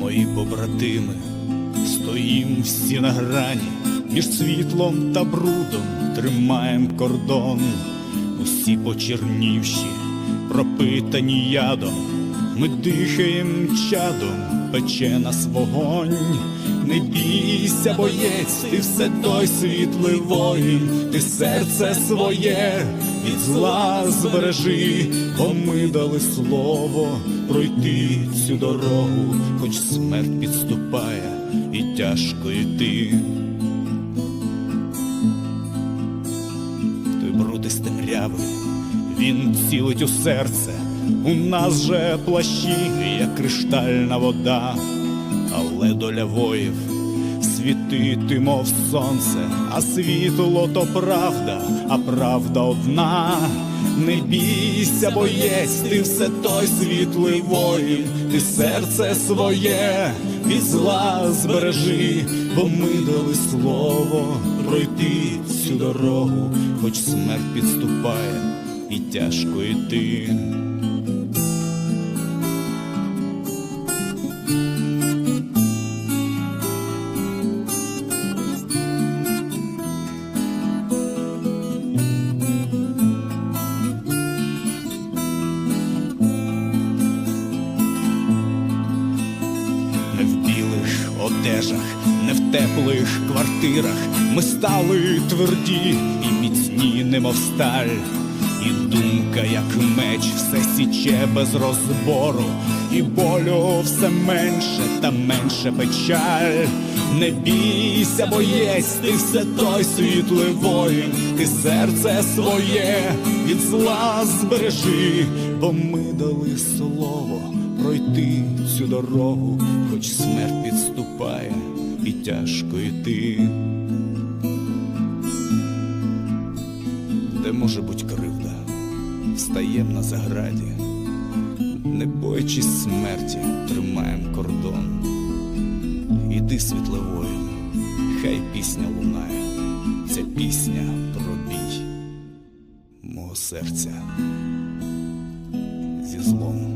Мої побратими, стоїм всі на грані, між світлом та брудом тримаєм кордон, усі почернівші, пропитані ядом, ми дихаєм чадом, пече нас вогонь. Не бійся, боєць, ти все той світлий воїн, ти серце своє від зла збережи, бо ми дали слово пройти цю дорогу, хоч смерть підступає і тяжко йти. Той із темряви, він цілить у серце, у нас же плащі, як криштальна вода, але доля воїв світити, мов сонце, а світло то правда, а правда одна. Не бійся, боєць, ти все той світлий воїн, ти серце своє від зла збережи, бо ми дали слово пройти цю дорогу, хоч смерть підступає і тяжко йти. Одежах, не в теплих квартирах. Ми стали тверді і міцні, немов сталь. І думка, як меч, все січе без розбору, і болю все менше та менше печаль. Не бійся, боєць, ти все той світлий воїн, ти серце своє від зла збережи, бо ми дали слово пройти цю дорогу, хоч смерть підступає і тяжко йти. Де може буть кривда, встаєм на заграді, не боячись смерті, тримаєм кордон. Іди, світловою, хай пісня лунає, ця пісня про бій мого серця зі злом.